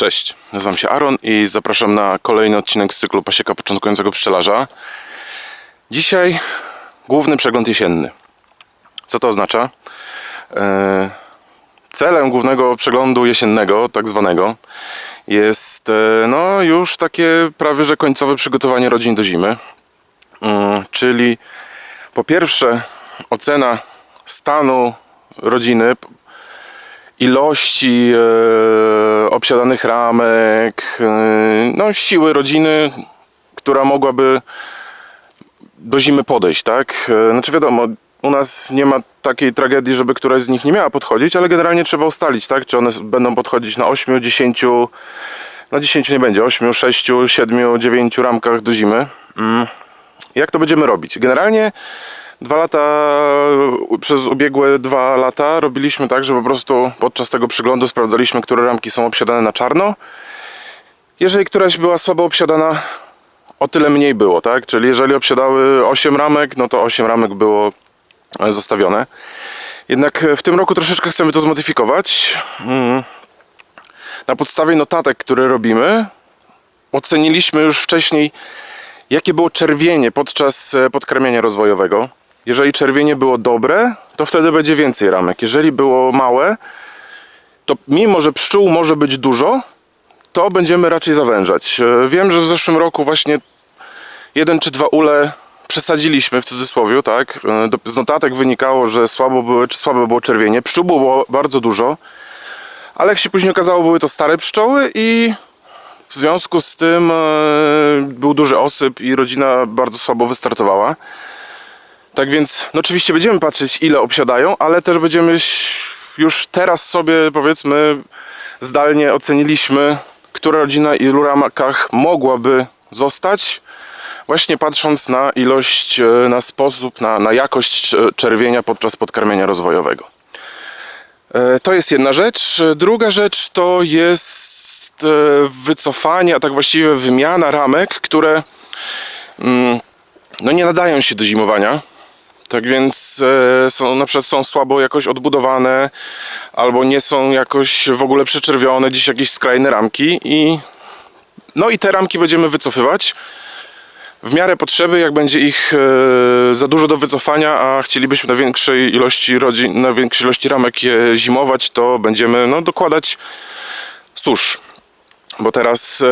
Cześć, nazywam się Aaron i zapraszam na kolejny odcinek z cyklu Pasieka Początkującego Pszczelarza. Dzisiaj główny przegląd jesienny. Co to oznacza? E, Celem głównego przeglądu jesiennego, tak zwanego, jest e, no, już takie prawie że końcowe przygotowanie rodzin do zimy. Mm, Czyli po pierwsze ocena stanu rodziny, ilości e, obsiadanych ramek, e, no, siły rodziny, która mogłaby do zimy podejść, tak? E, Znaczy wiadomo, u nas nie ma takiej tragedii, żeby któraś z nich nie miała podchodzić, ale generalnie trzeba ustalić, tak? Czy one będą podchodzić na 8, 10, na 10 nie będzie, 8, 6, 7, 9 ramkach do zimy. Mm. Jak to będziemy robić? Generalnie dwa lata, przez ubiegłe dwa lata robiliśmy tak, że po prostu podczas tego przyglądu sprawdzaliśmy, które ramki są obsiadane na czarno. Jeżeli któraś była słabo obsiadana, o tyle mniej było, tak? Czyli jeżeli obsiadały 8 ramek, no to 8 ramek było e, zostawione. Jednak e, w tym roku troszeczkę chcemy to zmodyfikować. Mm. Na podstawie notatek, które robimy, oceniliśmy już wcześniej, jakie było czerwienie podczas e, podkarmiania rozwojowego. Jeżeli czerwienie było dobre, to wtedy będzie więcej ramek. Jeżeli było małe, to mimo, że pszczół może być dużo, to będziemy raczej zawężać. E, Wiem, że w zeszłym roku właśnie jeden czy dwa ule przesadziliśmy w cudzysłowie, tak? E, Z notatek wynikało, że słabo były, czy słabe było czerwienie. Pszczół było bardzo dużo, ale jak się później okazało, były to stare pszczoły i w związku z tym e, był duży osyp i rodzina bardzo słabo wystartowała. Tak więc, no oczywiście będziemy patrzeć, ile obsiadają, ale też będziemy już teraz sobie, powiedzmy, zdalnie oceniliśmy, która rodzina i ilu ramkach mogłaby zostać, właśnie patrząc na ilość, e, na sposób, na, na jakość czerwienia podczas podkarmienia rozwojowego. E, To jest jedna rzecz. E, Druga rzecz to jest wycofanie, a tak właściwie wymiana ramek, które mm, no nie nadają się do zimowania. Tak więc e, są, na przykład są słabo jakoś odbudowane, albo nie są jakoś w ogóle przeczerwione, gdzieś jakieś skrajne ramki i no i te ramki będziemy wycofywać w miarę potrzeby, jak będzie ich e, za dużo do wycofania, a chcielibyśmy na większej ilości rodzin, na większej ilości ramek je zimować, to będziemy no, dokładać susz. Bo teraz,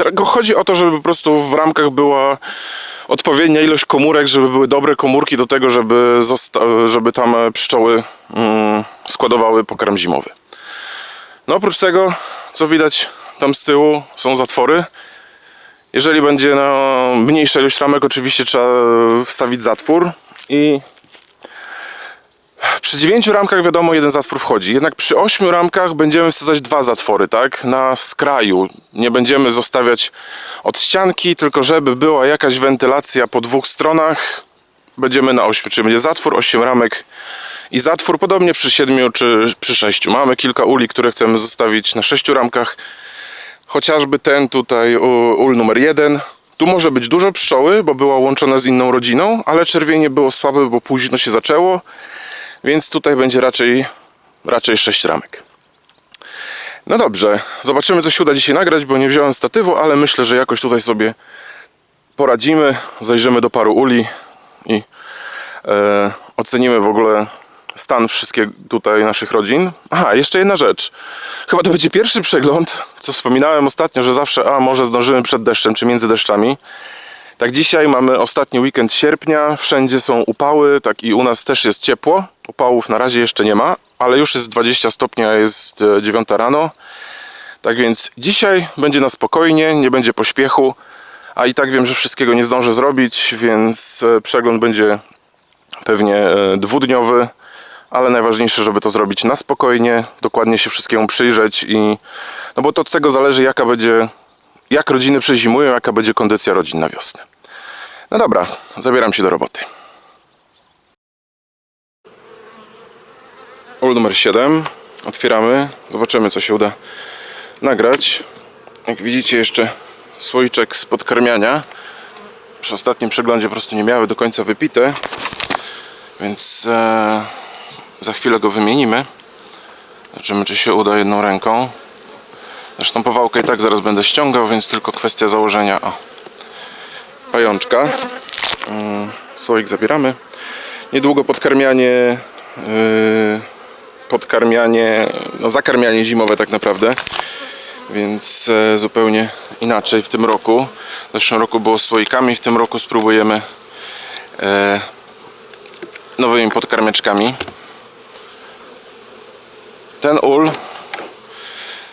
e, teraz chodzi o to, żeby po prostu w ramkach była odpowiednia ilość komórek, żeby były dobre komórki do tego, żeby, żeby tam e, pszczoły mm, składowały pokarm zimowy. No oprócz tego, co widać tam z tyłu, są zatwory. Jeżeli będzie no, mniejsza ilość ramek, oczywiście trzeba wstawić zatwór i przy 9 ramkach wiadomo jeden zatwór wchodzi, jednak przy 8 ramkach będziemy wsadzać dwa zatwory, tak? Na skraju. Nie będziemy zostawiać od ścianki, tylko żeby była jakaś wentylacja po dwóch stronach. Będziemy na 8, czyli będzie zatwór, 8 ramek i zatwór podobnie przy 7 czy przy 6. Mamy kilka uli, które chcemy zostawić na 6 ramkach. Chociażby ten tutaj ul numer 1. Tu może być dużo pszczoły, bo była łączona z inną rodziną, ale czerwienie było słabe, bo późno się zaczęło. Więc tutaj będzie raczej, raczej 6 ramek. No dobrze, zobaczymy co się uda dzisiaj nagrać, bo nie wziąłem statywu, ale myślę, że jakoś tutaj sobie poradzimy. Zajrzymy do paru uli i e, ocenimy w ogóle stan wszystkich tutaj naszych rodzin. Aha, jeszcze jedna rzecz. Chyba to będzie pierwszy przegląd, co wspominałem ostatnio, że zawsze, a może zdążymy przed deszczem czy między deszczami. Tak dzisiaj mamy ostatni weekend sierpnia, wszędzie są upały, tak i u nas też jest ciepło. Upałów na razie jeszcze nie ma, ale już jest 20 stopni, a jest e, 9 rano. Tak więc dzisiaj będzie na spokojnie, nie będzie pośpiechu, a i tak wiem, że wszystkiego nie zdążę zrobić, więc e, przegląd będzie pewnie e, dwudniowy, ale najważniejsze, żeby to zrobić na spokojnie, dokładnie się wszystkiemu przyjrzeć i no bo to od tego zależy jaka będzie, jak rodziny przezimują, jaka będzie kondycja rodzin na wiosnę. No dobra, zabieram się do roboty. Ul numer 7. Otwieramy. Zobaczymy, co się uda nagrać. Jak widzicie, jeszcze słoiczek z podkarmiania. Przy ostatnim przeglądzie po prostu nie miały do końca wypite, więc e, za chwilę go wymienimy. Zobaczymy, czy się uda jedną ręką. Zresztą powałkę i tak zaraz będę ściągał, więc tylko kwestia założenia. O. Pajączka. Mm, Słoik zabieramy. Niedługo podkarmianie. Yy, podkarmianie, no zakarmianie zimowe tak naprawdę. Więc e, zupełnie inaczej w tym roku. W zeszłym roku było słoikami, w tym roku spróbujemy e, nowymi podkarmiaczkami. Ten ul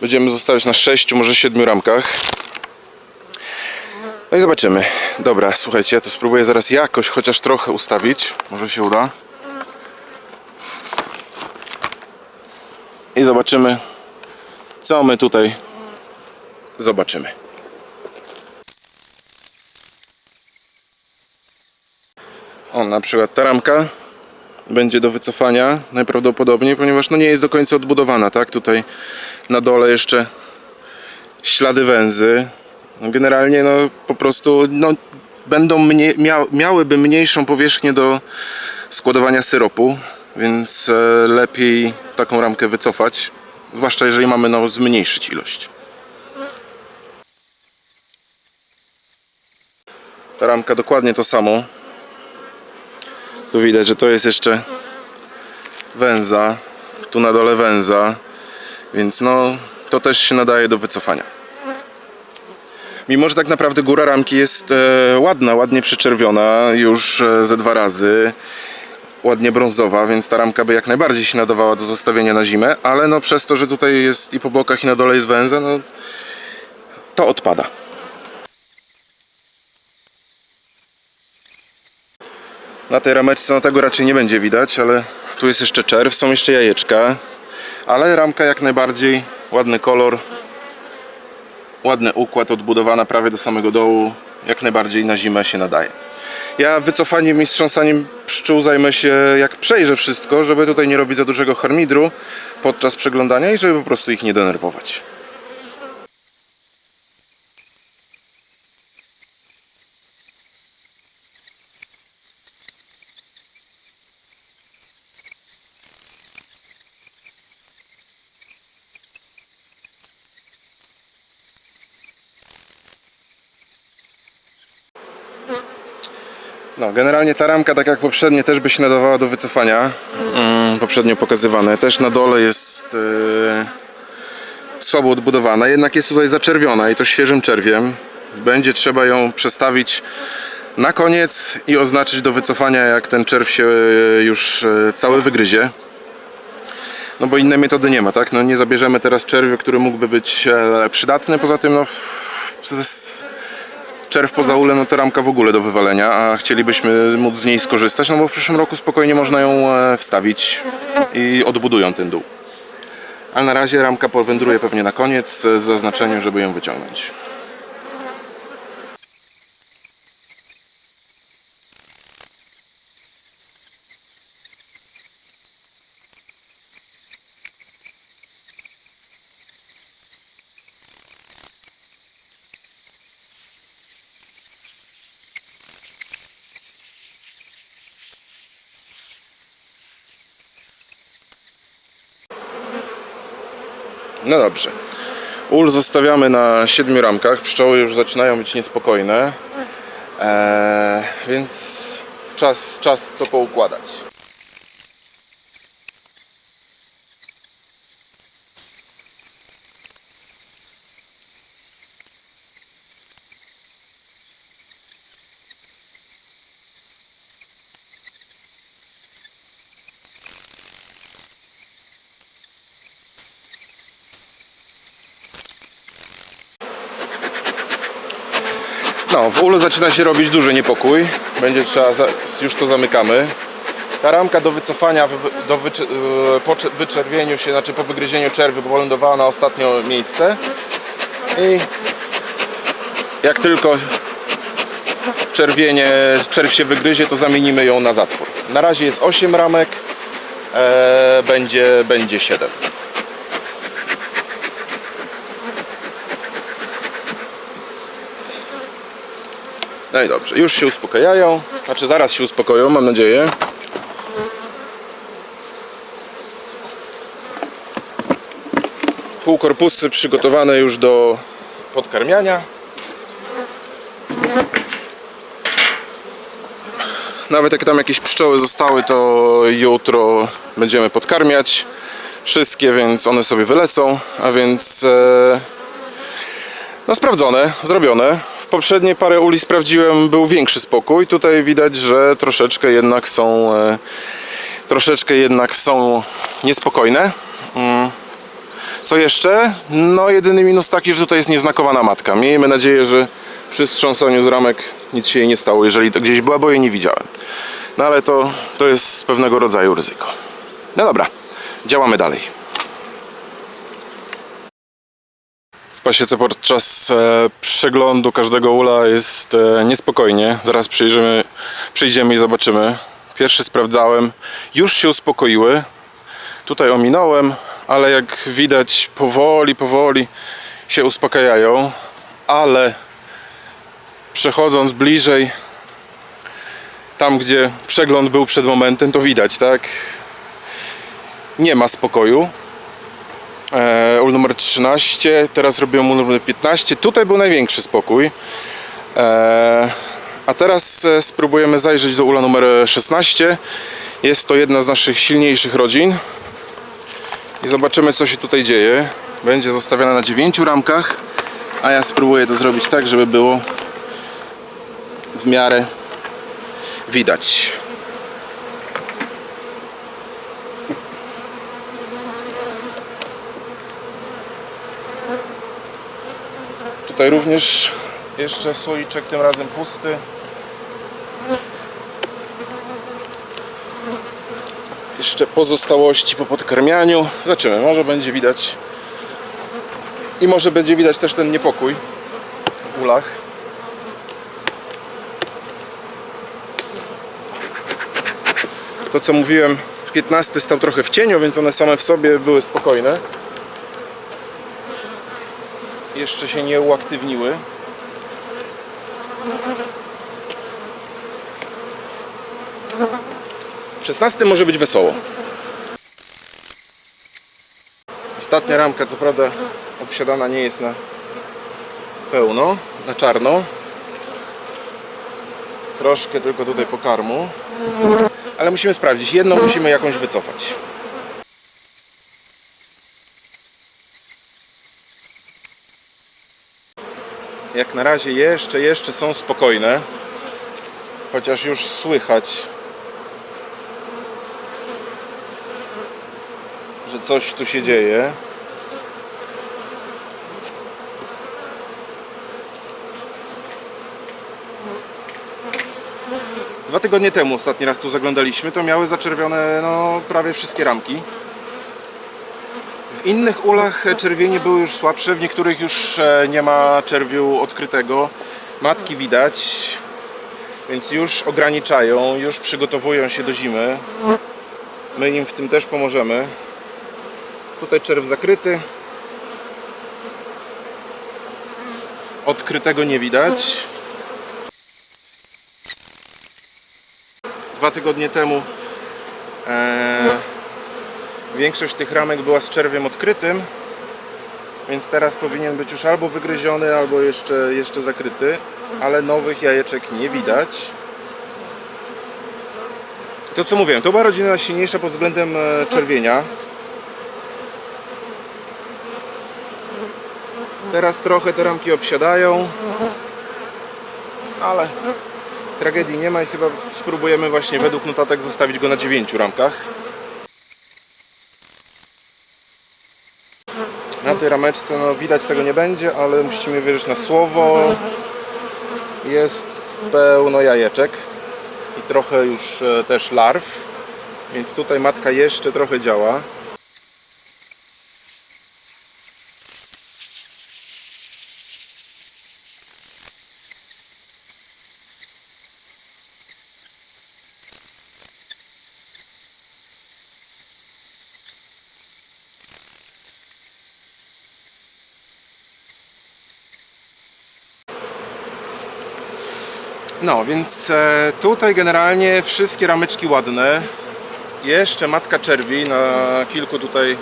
będziemy zostawiać na 6, może 7 ramkach. No i zobaczymy. Dobra, słuchajcie, ja to spróbuję zaraz jakoś chociaż trochę ustawić. Może się uda. I zobaczymy, co my tutaj zobaczymy. O, na przykład ta ramka będzie do wycofania najprawdopodobniej, ponieważ no nie jest do końca odbudowana, tak? Tutaj na dole jeszcze ślady węzy. Generalnie no po prostu no, będą mnie, mia, miałyby mniejszą powierzchnię do składowania syropu, więc e, lepiej taką ramkę wycofać, zwłaszcza jeżeli mamy no, zmniejszyć ilość. Ta ramka dokładnie to samo. Tu widać, że to jest jeszcze węza, tu na dole węza, więc no to też się nadaje do wycofania. Mimo, że tak naprawdę góra ramki jest e, ładna, ładnie przyczerwiona już e, ze dwa razy, ładnie brązowa, więc ta ramka by jak najbardziej się nadawała do zostawienia na zimę, ale no przez to, że tutaj jest i po bokach i na dole jest węza, no to odpada. Na tej rameczce no tego raczej nie będzie widać, ale tu jest jeszcze czerw, są jeszcze jajeczka. Ale ramka jak najbardziej, ładny kolor, ładny układ, odbudowana prawie do samego dołu, jak najbardziej na zimę się nadaje. Ja wycofaniem i strząsaniem pszczół zajmę się jak przejrzę wszystko, żeby tutaj nie robić za dużego harmidru podczas przeglądania i żeby po prostu ich nie denerwować. Generalnie ta ramka, tak jak poprzednie, też by się nadawała do wycofania. Mm, poprzednio pokazywane. Też na dole jest yy, słabo odbudowana, jednak jest tutaj zaczerwiona i to świeżym czerwiem. Będzie trzeba ją przestawić na koniec i oznaczyć do wycofania, jak ten czerw się yy, już yy, cały wygryzie. No bo innej metody nie ma, tak? No nie zabierzemy teraz czerwiu, który mógłby być e, przydatny. Poza tym, no, czerw poza ulem, no to ramka w ogóle do wywalenia, a chcielibyśmy móc z niej skorzystać, no bo w przyszłym roku spokojnie można ją e, wstawić i odbudują ten dół. Ale na razie ramka powędruje pewnie na koniec z zaznaczeniem, żeby ją wyciągnąć. No dobrze. Ul zostawiamy na siedmiu ramkach. Pszczoły już zaczynają być niespokojne. Eee, więc czas, czas to poukładać. No, w ulu zaczyna się robić duży niepokój. Będzie trzeba, za, już to zamykamy. Ta ramka do wycofania, wy- do wyczy, e, po cze- wyczerwieniu się, znaczy po wygryzieniu czerwy, wylądowała na ostatnio miejsce. I jak tylko czerwienie, czerw się wygryzie, to zamienimy ją na zatwór. Na razie jest 8 ramek, e, będzie, będzie 7. No i dobrze, już się uspokajają. Znaczy zaraz się uspokoją, mam nadzieję. półkorpusy przygotowane już do podkarmiania. Nawet jak tam jakieś pszczoły zostały, to jutro będziemy podkarmiać wszystkie, więc one sobie wylecą, a więc e, no sprawdzone, zrobione. W poprzedniej parę uli sprawdziłem, był większy spokój. Tutaj widać, że troszeczkę jednak są e, troszeczkę jednak są niespokojne. Mm. Co jeszcze? No jedyny minus taki, że tutaj jest nieznakowana matka. Miejmy nadzieję, że przy strząsaniu z ramek nic się jej nie stało, jeżeli to gdzieś była, bo jej nie widziałem. No ale to, to jest pewnego rodzaju ryzyko. No dobra, działamy dalej. Pasiece podczas e, przeglądu każdego ula jest e, niespokojnie. Zaraz przyjrzymy, przyjdziemy i zobaczymy. Pierwszy sprawdzałem, już się uspokoiły. Tutaj ominąłem, ale jak widać powoli, powoli się uspokajają. Ale przechodząc bliżej, tam gdzie przegląd był przed momentem, to widać, tak? Nie ma spokoju. E, ul numer 13, teraz robiłem ul numer 15. Tutaj był największy spokój. E, a teraz e, spróbujemy zajrzeć do ula numer 16. Jest to jedna z naszych silniejszych rodzin. I zobaczymy co się tutaj dzieje. Będzie zostawiona na 9 ramkach, a ja spróbuję to zrobić tak, żeby było w miarę widać. Tutaj również jeszcze słoiczek, tym razem pusty. Jeszcze pozostałości po podkarmianiu. Zobaczymy, może będzie widać i może będzie widać też ten niepokój w ulach. To co mówiłem, 15 stał trochę w cieniu, więc one same w sobie były spokojne. Jeszcze się nie uaktywniły. Szesnasty może być wesoło. Ostatnia ramka, co prawda obsiadana nie jest na pełno, na czarno. Troszkę tylko tutaj pokarmu. Ale musimy sprawdzić. Jedną musimy jakąś wycofać. Jak na razie jeszcze, jeszcze są spokojne. Chociaż już słychać, że coś tu się dzieje. Dwa tygodnie temu ostatni raz tu zaglądaliśmy, to miały zaczerwione no, prawie wszystkie ramki. W innych ulach czerwienie były już słabsze, w niektórych już e, nie ma czerwiu odkrytego. Matki widać, więc już ograniczają, już przygotowują się do zimy. My im w tym też pomożemy. Tutaj czerw zakryty. Odkrytego nie widać. Dwa tygodnie temu e, większość tych ramek była z czerwiem odkrytym, więc teraz powinien być już albo wygryziony, albo jeszcze, jeszcze zakryty, ale nowych jajeczek nie widać. To co mówiłem, to była rodzina silniejsza pod względem e, czerwienia. Teraz trochę te ramki obsiadają, ale tragedii nie ma i chyba spróbujemy właśnie według notatek zostawić go na 9 ramkach. Tej rameczce no, widać tego nie będzie, ale musimy wierzyć na słowo. Jest pełno jajeczek i trochę już e, też larw, więc tutaj matka jeszcze trochę działa. No, więc e, tutaj generalnie wszystkie ramyczki ładne. Jeszcze matka czerwi na kilku tutaj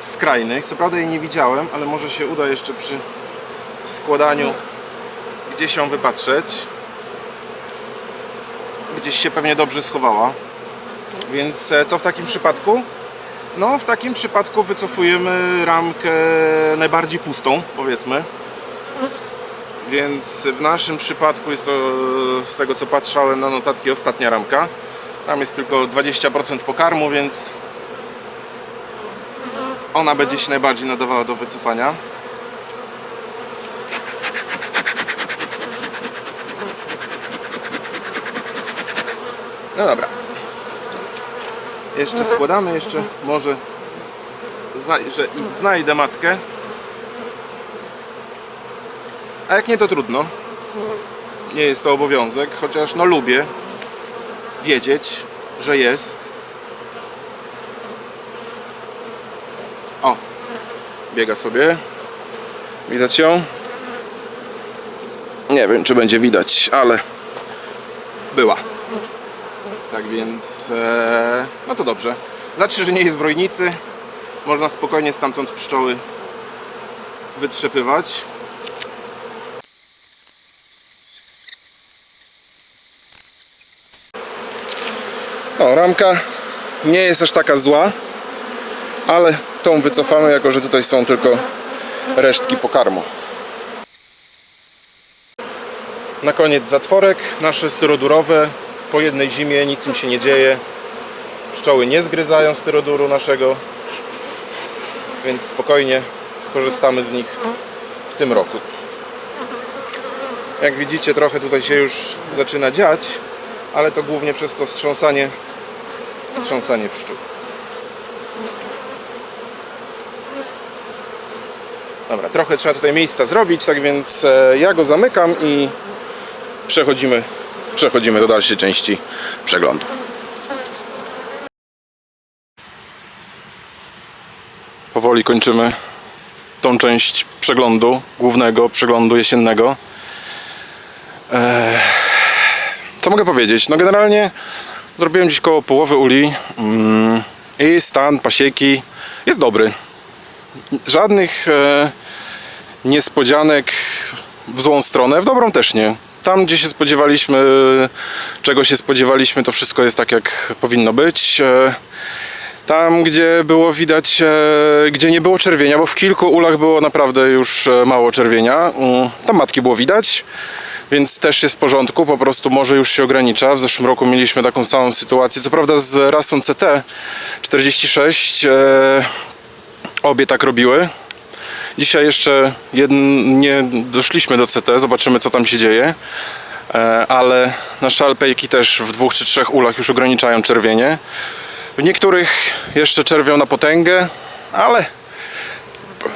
skrajnych. Co prawda jej nie widziałem, ale może się uda jeszcze przy składaniu gdzieś ją wypatrzeć. Gdzieś się pewnie dobrze schowała. Więc e, co w takim przypadku? No, w takim przypadku wycofujemy ramkę najbardziej pustą, powiedzmy. Więc w naszym przypadku jest to, z tego co patrzałem na notatki, ostatnia ramka. Tam jest tylko 20% pokarmu, więc ona będzie się najbardziej nadawała do wycofania. No dobra. Jeszcze składamy, jeszcze może że znajdę matkę. A jak nie, to trudno. Nie jest to obowiązek, chociaż no lubię wiedzieć, że jest. O, biega sobie. Widać ją? Nie wiem, czy będzie widać, ale była. Tak więc, e, no to dobrze. Znaczy, że nie jest w rojnicy. Można spokojnie stamtąd pszczoły wytrzepywać. Ramka nie jest aż taka zła, ale tą wycofamy, jako że tutaj są tylko resztki pokarmu. Na koniec zatworek, nasze styrodurowe. Po jednej zimie nic im się nie dzieje. Pszczoły nie zgryzają styroduru naszego, więc spokojnie korzystamy z nich w tym roku. Jak widzicie, trochę tutaj się już zaczyna dziać, ale to głównie przez to strząsanie, strząsanie pszczół. Dobra, trochę trzeba tutaj miejsca zrobić, tak więc e, ja go zamykam i przechodzimy, przechodzimy do dalszej części przeglądu. Powoli kończymy tą część przeglądu, głównego przeglądu jesiennego. Eee, co mogę powiedzieć? No generalnie zrobiłem dziś koło połowy uli mm, i stan pasieki jest dobry. Żadnych e, niespodzianek w złą stronę, w dobrą też nie. Tam, gdzie się spodziewaliśmy, czego się spodziewaliśmy, to wszystko jest tak, jak powinno być. E, Tam, gdzie było widać, e, gdzie nie było czerwienia, bo w kilku ulach było naprawdę już mało czerwienia, mm, tam matki było widać, więc też jest w porządku, po prostu może już się ogranicza. W zeszłym roku mieliśmy taką samą sytuację, co prawda z rasą CT 46, e, obie tak robiły. Dzisiaj jeszcze nie doszliśmy do CT, zobaczymy co tam się dzieje. E, Ale nasze alpejki też w dwóch czy trzech ulach już ograniczają czerwienie. W niektórych jeszcze czerwią na potęgę, ale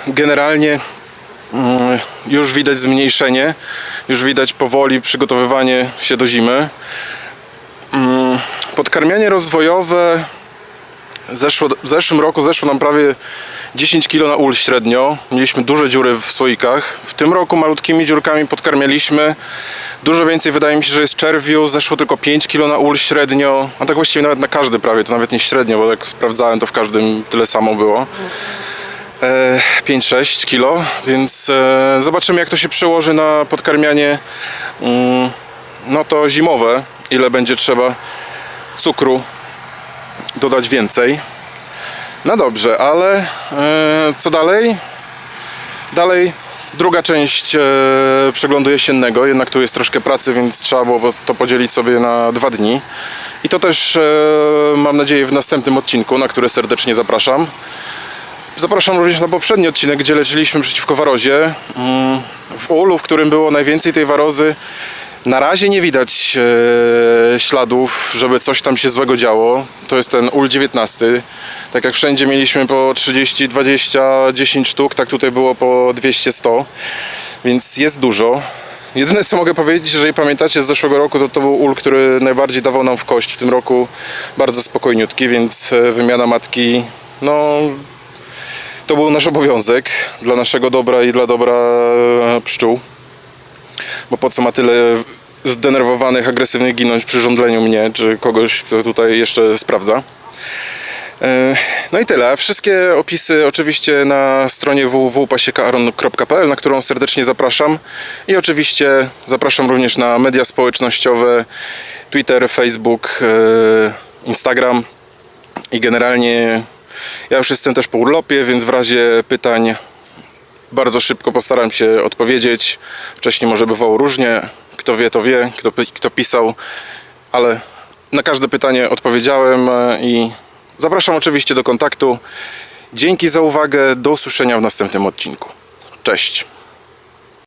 generalnie mm, już widać zmniejszenie, już widać powoli przygotowywanie się do zimy. Mm, Podkarmianie rozwojowe zeszło, w zeszłym roku zeszło nam prawie 10 kg na ul średnio. Mieliśmy duże dziury w słoikach. W tym roku malutkimi dziurkami podkarmialiśmy. Dużo więcej wydaje mi się, że jest czerwiu. Zeszło tylko 5 kg na ul średnio. A tak właściwie nawet na każdy prawie, to nawet nie średnio, bo jak sprawdzałem to w każdym tyle samo było. E, 5-6 kg, więc e, zobaczymy jak to się przełoży na podkarmianie mm, no to zimowe. Ile będzie trzeba cukru dodać więcej. No dobrze, ale e, co dalej? Dalej druga część e, przeglądu jesiennego, jednak tu jest troszkę pracy, więc trzeba było to podzielić sobie na dwa dni. I to też e, mam nadzieję w następnym odcinku, na który serdecznie zapraszam. Zapraszam również na poprzedni odcinek, gdzie leczyliśmy przeciwko warozie. Mm, W ulu, w którym było najwięcej tej warozy, na razie nie widać e, śladów, żeby coś tam się złego działo. To jest ten ul 19. Tak jak wszędzie mieliśmy po 30, 20, 10 sztuk, tak tutaj było po 200, 100. Więc jest dużo. Jedyne co mogę powiedzieć, jeżeli pamiętacie z zeszłego roku, to to był ul, który najbardziej dawał nam w kość. W tym roku bardzo spokojniutki, więc e, wymiana matki, no to był nasz obowiązek dla naszego dobra i dla dobra e, pszczół. Bo po co ma tyle zdenerwowanych, agresywnych ginąć przy żądleniu mnie, czy kogoś, kto tutaj jeszcze sprawdza. E, No i tyle. Wszystkie opisy oczywiście na stronie www.pasiekaaron.pl, na którą serdecznie zapraszam. I oczywiście zapraszam również na media społecznościowe Twitter, Facebook, e, Instagram. I generalnie ja już jestem też po urlopie, więc w razie pytań bardzo szybko postaram się odpowiedzieć. Wcześniej może bywało różnie. Kto wie, to wie. Kto, kto pisał. Ale na każde pytanie odpowiedziałem e, i zapraszam oczywiście do kontaktu. Dzięki za uwagę. Do usłyszenia w następnym odcinku. Cześć.